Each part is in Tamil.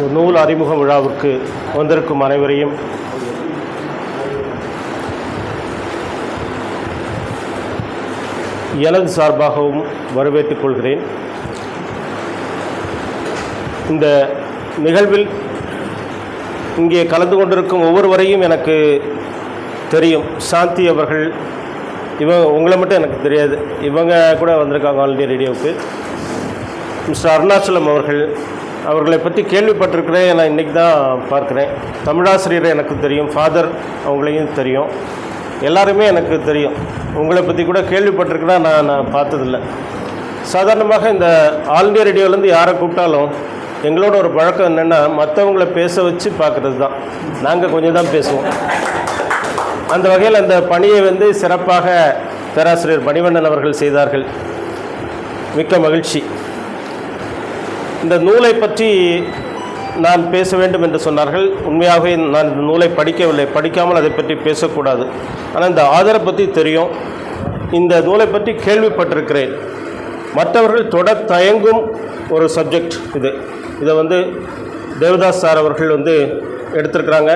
ஒரு நூல் அறிமுக விழாவுக்கு வந்திருக்கும் அனைவரையும் எனது சார்பாகவும் வரவேற்றுக் கொள்கிறேன். இந்த நிகழ்வில் இங்கே கலந்து கொண்டிருக்கும் ஒவ்வொருவரையும் எனக்கு தெரியும். சாந்தி அவர்கள் இவங்க உங்களை மட்டும் எனக்கு தெரியாது. இவங்க கூட வந்திருக்காங்க ஆல் இண்டியா ரேடியோவுக்கு. மிஸ்டர் அருணாச்சலம் அவர்கள் அவர்களை பற்றி கேள்விப்பட்டிருக்கிறேன் நான் இன்றைக்கி தான் பார்க்குறேன். தமிழாசிரியர் எனக்கு தெரியும். ஃபாதர் அவங்களையும் தெரியும். எல்லாருமே எனக்கு தெரியும். உங்களை பற்றி கூட கேள்விப்பட்டிருக்கிறேன் நான் நான் பார்த்ததில்ல. சாதாரணமாக இந்த ஆல் இண்டியா ரேடியோலேருந்து யாரை கூப்பிட்டாலும் எங்களோட ஒரு பழக்கம் என்னென்னா மற்றவங்கள பேச வச்சு பார்க்குறது தான். நாங்கள் கொஞ்சம் தான் பேசுவோம். அந்த வகையில் அந்த பணியை வந்து சிறப்பாக பேராசிரியர் மணிவண்ணன் அவர்கள் செய்தார்கள். மிக்க மகிழ்ச்சி. இந்த நூலை பற்றி நான் பேச வேண்டும் என்று சொன்னார்கள். உண்மையாகவே நான் இந்த நூலை படிக்கவில்லை. படிக்காமல் அதை பற்றி பேசக்கூடாது. ஆனால் இந்த ஆதரை பற்றி தெரியும். இந்த நூலை பற்றி கேள்விப்பட்டிருக்கிறேன். மற்றவர்கள் தொட தயங்கும் ஒரு சப்ஜெக்ட் இது. இதை வந்து தேவதாஸ் சார் அவர்கள் வந்து எடுத்திருக்கிறாங்க.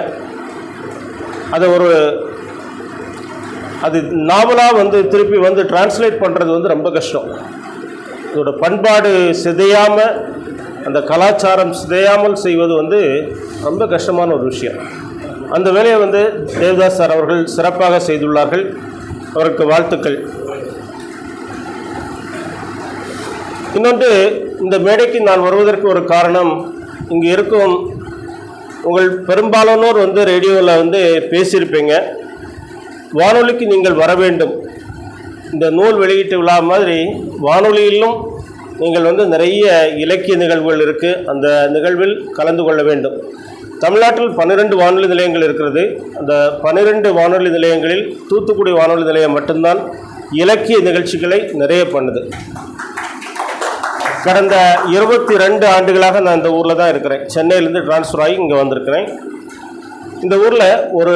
அதை ஒரு அது நாவலாக வந்து திருப்பி வந்து டிரான்ஸ்லேட் பண்ணுறது வந்து ரொம்ப கஷ்டம். இதோட பண்பாடு சிதையாமல் அந்த கலாச்சாரம் சிதையாமல் செய்வது வந்து ரொம்ப கஷ்டமான ஒரு விஷயம். அந்த வேலையை வந்து தேவதாஸ் சார் அவர்கள் சிறப்பாக செய்துள்ளார்கள். அவருக்கு வாழ்த்துக்கள். இன்னொன்று இந்த மேடைக்கு நான் வருவதற்கு ஒரு காரணம் இங்கே இருக்கும் உங்கள் பெரும்பாலானோர் வந்து ரேடியோவில் வந்து பேசியிருப்பீங்க. வானொலிக்கு நீங்கள் வர வேண்டும். இந்த நூல் வெளியீட்டு விழா மாதிரி வானொலியிலும் நீங்கள் வந்து நிறைய இலக்கிய நிகழ்வுகள் இருக்குது அந்த நிகழ்வில் கலந்து கொள்ள வேண்டும். தமிழ்நாட்டில் பன்னிரெண்டு வானொலி நிலையங்கள் இருக்கிறது. அந்த பன்னிரெண்டு வானொலி நிலையங்களில் தூத்துக்குடி வானொலி நிலையம் மட்டும்தான் இலக்கிய நிகழ்ச்சிகளை நிறைய பண்ணுது. கடந்த இருபத்தி ரெண்டு ஆண்டுகளாக நான் இந்த ஊரில் தான் இருக்கிறேன். சென்னையிலேருந்து ட்ரான்ஸ்ஃபர் ஆகி இங்கே வந்திருக்கிறேன். இந்த ஊரில் ஒரு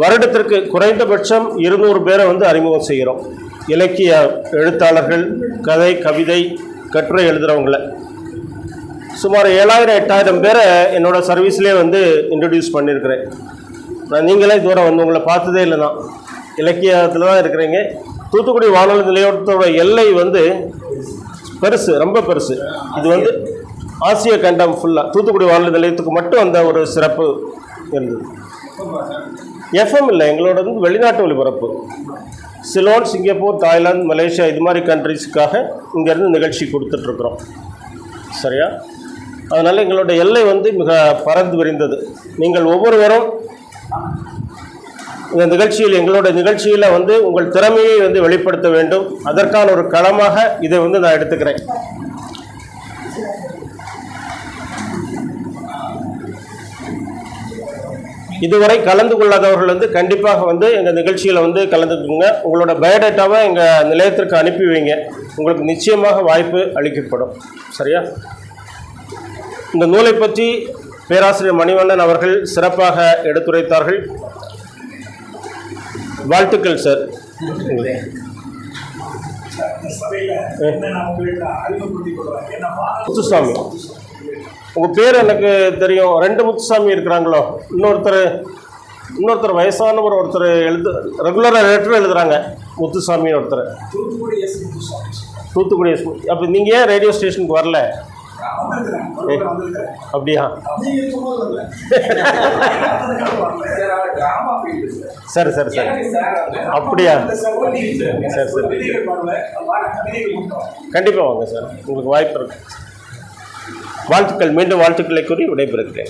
வருடத்திற்கு குறைந்தபட்சம் இருநூறு பேரை வந்து அறிமுகம் செய்கிறோம். இலக்கிய எழுத்தாளர்கள் கதை கவிதை கட்டுரை எழுதுகிறவங்கள சுமார் ஏழாயிரம் எட்டாயிரம் பேரை என்னோடய சர்வீஸ்லேயே வந்து இன்ட்ரடியூஸ் பண்ணியிருக்கிறேன். நான் நீங்களே தூரம் வந்து உங்களை பார்த்ததே இல்லை தான் இலக்கியத்தில் தான் இருக்கிறீங்க. தூத்துக்குடி வானொலி நிலையத்தோட எல்லை வந்து பெருசு ரொம்ப பெருசு. இது வந்து ஆசிய கண்டம் ஃபுல்லாக தூத்துக்குடி வானொலி நிலையத்துக்கு மட்டும் அந்த ஒரு சிறப்பு இருந்தது. எஃப்எம் இல்லை எங்களோட வந்து வெளிநாட்டு ஒளிபரப்பு சிலோன் சிங்கப்பூர் தாய்லாந்து மலேசியா இது மாதிரி கண்ட்ரிஸுக்காக இங்கேருந்து நிகழ்ச்சி கொடுத்துட்ருக்குறோம். சரியா? அதனால் எங்களோட எல்லை வந்து மிக பறந்து விரிந்தது. நீங்கள் ஒவ்வொருவரும் இந்த நிகழ்ச்சியில் எங்களோட நிகழ்ச்சியில் வந்து உங்கள் திறமையை வந்து வெளிப்படுத்த வேண்டும். அதற்கான ஒரு களமாக இதை வந்து நான் எடுத்துக்கிறேன். இதுவரை கலந்து கொள்ளாதவர்கள் வந்து கண்டிப்பாக வந்து எங்கள் நிகழ்ச்சியில் வந்து கலந்துக்குங்க. உங்களோட பயோடேட்டாவை எங்கள் நிலையத்திற்கு அனுப்பி வைங்க. உங்களுக்கு நிச்சயமாக வாய்ப்பு அளிக்கப்படும். சரியா? இந்த நூலை பற்றி பேராசிரியர் மணிவண்ணன் அவர்கள் சிறப்பாக எடுத்துரைத்தார்கள். வாழ்த்துக்கள் சார். முத்துசாமி. உங்கள் பேர் எனக்கு தெரியும். ரெண்டு முத்துசாமி இருக்கிறாங்களோ? இன்னொருத்தர் இன்னொருத்தர் வயசானவர் ஒருத்தர் எழுது ரெகுலராக லெட்டர் எழுதுறாங்க. முத்துசாமின்னு ஒருத்தர். தூத்துக்குடி எஸ் அப்போ நீங்கள் ஏன் ரேடியோ ஸ்டேஷனுக்கு வரல? அப்படியா? சரி சரி சரி. அப்படியா? சரி சரி. கண்டிப்பாக வாங்க சார். உங்களுக்கு வாய்ப்பு இருக்கு. வாழ்த்துக்கள். மீண்டும் வாழ்த்துக்களை கூறி விடைபெறுகிறேன்.